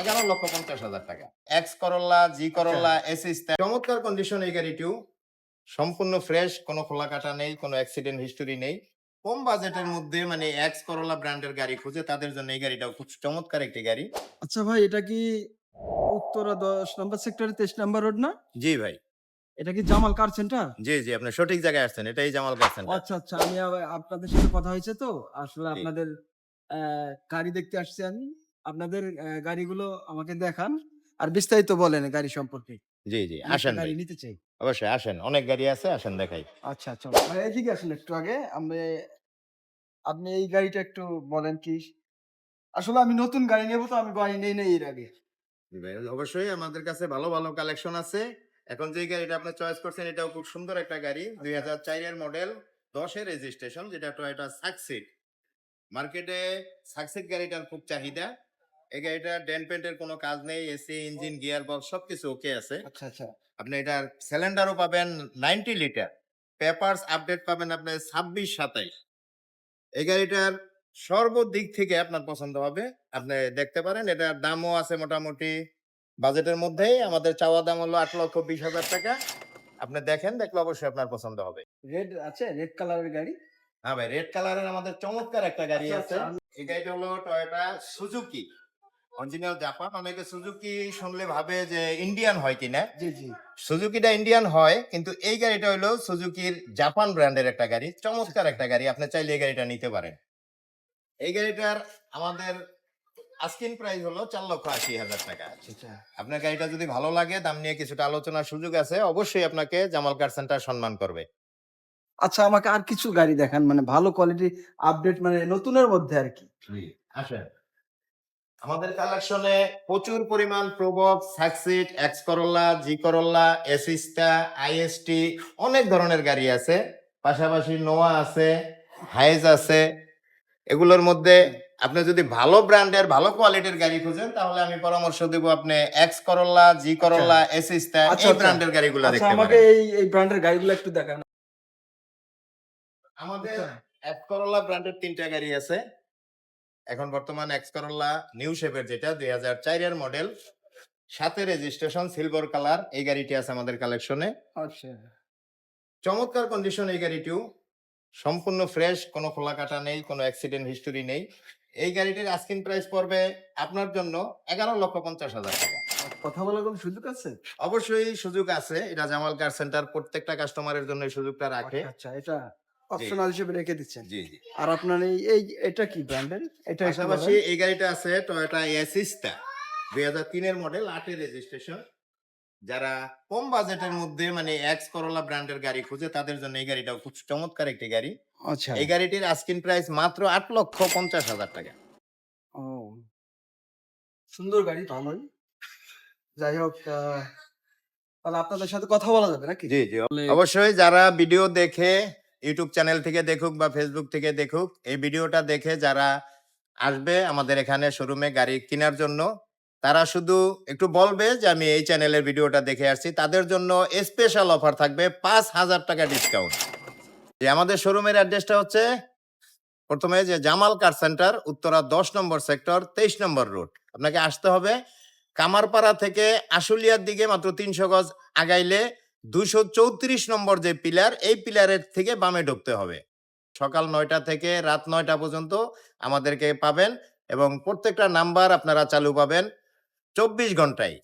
এগারো লক্ষ পঞ্চাশ হাজার টাকা। X Corolla G Corolla S চমৎকার কন্ডিশন এই গাড়িটিও। সম্পূর্ণ ফ্রেশ কোনো খোলা কাটা নেই কোনো অ্যাক্সিডেন্ট হিস্টোরি নেই। কম বাজেটের মধ্যে মানে এক্স করোলা ব্র্যান্ডের গাড়ি খুঁজে তাদের জন্য এই গাড়িটাও খুব চমৎকার একটি গাড়ি। আচ্ছা ভাই এটা কি উত্তরা দশ নম্বর সেক্টরে তেইশ নম্বর রোড না? জি ভাই। এটা কি জামাল কার সেন্টার জি জি আপনি সঠিক জায়গায় আসছেন এটাই জামাল গাছেন আচ্ছা আচ্ছা আমি আপনাদের সাথে কথা হয়েছে তো আসলে আপনাদের আহ, গাড়ি দেখতে আসছি আমি। আপনাদের আহ, গাড়িগুলো আমাকে দেখান। আর বিস্তারিত বলেন গাড়ি সম্পর্কে। জি জি আমি একটা আসেন ভাই। গাড়ি নিতে চাই। অবশ্যই আসেন। অনেক গাড়ি আছে আসেন দেখাই। আচ্ছা আচ্ছা। ভাই এদিকে আসুন একটু আগে। আমি আপনি এই গাড়িটা একটু বলেন কি? আসলে আমি নতুন গাড়ি নেব তো আমি গাড়ি নেই নেই এর আগে। জি ভাই, অবশ্যই আমাদের কাছে ভালো ভালো কালেকশন আছে। এখন যে গাড়িটা আপনি চয়েস করছেন এটাও খুব সুন্দর একটা গাড়ি। দুই হাজার চারের মডেল দশের রেজিস্ট্রেশন যেটা টয়োটা সাকসিড মার্কেটে সাকসিড গাড়িটার খুব চাহিদা। এই গাড়িটা ডেন পেন্টের কোনো কাজ নেই এসি ইঞ্জিন গিয়ার বক্স সবকিছু ওকে আছে। আচ্ছা আচ্ছা। আপনি এটার সিলিন্ডারও পাবেন নাইনটি লিটার পেপারস আপডেট পাবেন আপনি ছাব্বিশ সাতাইশ। এই গাড়িটার সর্বদিক থেকে আপনার পছন্দ হবে আপনি দেখতে পারেন এটার দামও আছে মোটামুটি বাজেটের মধ্যেই আমাদের চাওয়া দাম হলো আট লক্ষ বিশ হাজার টাকা। আপনি দেখেন দেখলে অবশ্যই আপনার পছন্দ হবে। রেড আছে রেড কালারের গাড়ি। হ্যাঁ ভাই রেড কালারের আমাদের চমৎকার একটা গাড়ি আচ্ছা, আছে। আচ্ছা, এই গাড়িটা হলো টয়োটা সুজুকি অরিজিনাল জাপান অনেকে সুজুকি শুনলে ভাবে যে ইন্ডিয়ান হয় কিনা জি জি। সুজুকিটা ইন্ডিয়ান হয় কিন্তু এই গাড়িটা হলো সুজুকির জাপান ব্র্যান্ডের একটা গাড়ি চমৎকার একটা গাড়ি আপনি চাইলে এই গাড়িটা নিতে পারেন। এই গাড়িটার আমাদের আস্কিন প্রাইস হলো চার লক্ষ আশি হাজার টাকা। আচ্ছা। আপনার গাড়িটা যদি ভালো লাগে দাম নিয়ে কিছুটা আলোচনার সুযোগ আছে অবশ্যই আপনাকে জামাল কার সেন্টার সম্মান করবে। আচ্ছা আমাকে আর কিছু গাড়ি দেখান মানে ভালো কোয়ালিটি আপডেট মানে নতুনের মধ্যে আর কি। আসেন। আমাদের কালেকশনে প্রচুর পরিমাণ Probox Succeed X Corolla G Corolla এসিস্টা IST অনেক ধরনের গাড়ি আছে। পাশাপাশি নোয়া আছে হাইজ আছে। এগুলোর মধ্যে আপনি যদি ভালো ব্র্যান্ডের ভালো কোয়ালিটির গাড়ি খুঁজেন তাহলে আমি পরামর্শ দেব আপনি এক্স করোলা জি করোলা এসিস্টা আচ্ছা, এই আচ্ছা। ব্র্যান্ডের গাড়িগুলো আচ্ছা দেখতে আমাকে এই এই ব্র্যান্ডের গাড়িগুলো একটু দেখান। আমাদের আচ্ছা। এক্স করোলা ব্র্যান্ডের তিনটা গাড়ি আছে। এখন বর্তমান এক্স করোলা নিউ শেপের যেটা দুই হাজার চারের মডেল সাথে রেজিস্ট্রেশন সিলভার কালার এই গাড়িটি আছে আমাদের কালেকশনে আচ্ছা। চমৎকার কন্ডিশন এই গাড়িটিও সম্পূর্ণ ফ্রেশ কোনো খোলা কাটা নেই কোনো অ্যাক্সিডেন্ট হিস্টোরি নেই। এই গাড়িটির আস্কিন প্রাইস পড়বে আপনার জন্য এগারো লক্ষ পঞ্চাশ হাজার টাকা। কথা বলার কোনো সুযোগ আছে? অবশ্যই সুযোগ আছে এটা জামাল কার সেন্টার প্রত্যেকটা কাস্টমারের জন্য এই সুযোগটা রাখে। আচ্ছা এটা অপশনাল হিসেবে রেখে দিচ্ছেন। জি জি। আর আপনার এই এই এটা কি ব্র্যান্ডের? এটা পাশাপাশি এই গাড়িটা আছে টয়োটা এসিস্টা দুই হাজার তিনের মডেল আটের রেজিস্ট্রেশন যারা কম বাজেটের মধ্যে মানে এক্স করোলা ব্র্যান্ডের গাড়ি খুঁজে তাদের জন্য এই গাড়িটাও খুব চমৎকার একটি গাড়ি। আচ্ছা। এই গাড়িটির আস্কিন প্রাইস মাত্র আট লক্ষ পঞ্চাশ হাজার টাকা। ও। সুন্দর গাড়ি ভালোই। যাই হোক তাহলে আপনাদের সাথে কথা বলা যাবে নাকি? জি জি। অবশ্যই যারা ভিডিও দেখে ইউটিউব চ্যানেল থেকে দেখুক বা ফেসবুক থেকে দেখুক, এই ভিডিওটা দেখে যারা আসবে আমাদের এখানে শোরুমে গাড়ি কেনার জন্য, তারা শুধু একটু বলবে যে আমি এই চ্যানেলের ভিডিওটা দেখে আসছি। তাদের জন্য স্পেশাল অফার থাকবে পাঁচ হাজার টাকা ডিসকাউন্ট যে আমাদের শোরুমের অ্যাড্রেসটা হচ্ছে প্রথমে যে জামাল কার সেন্টার উত্তরা দশ নম্বর সেক্টর তেইশ নম্বর রোড আপনাকে আসতে হবে। কামারপাড়া থেকে আশুলিয়ার দিকে মাত্র তিনশো গজ আগাইলে দুশো চৌত্রিশ নম্বর যে পিলার, এই পিলারের থেকে বামে ঢুকতে হবে। সকাল নয়টা থেকে রাত নয়টা পর্যন্ত আমাদেরকে পাবেন এবং প্রত্যেকটা নাম্বার আপনারা চালু পাবেন চব্বিশ ঘন্টায়।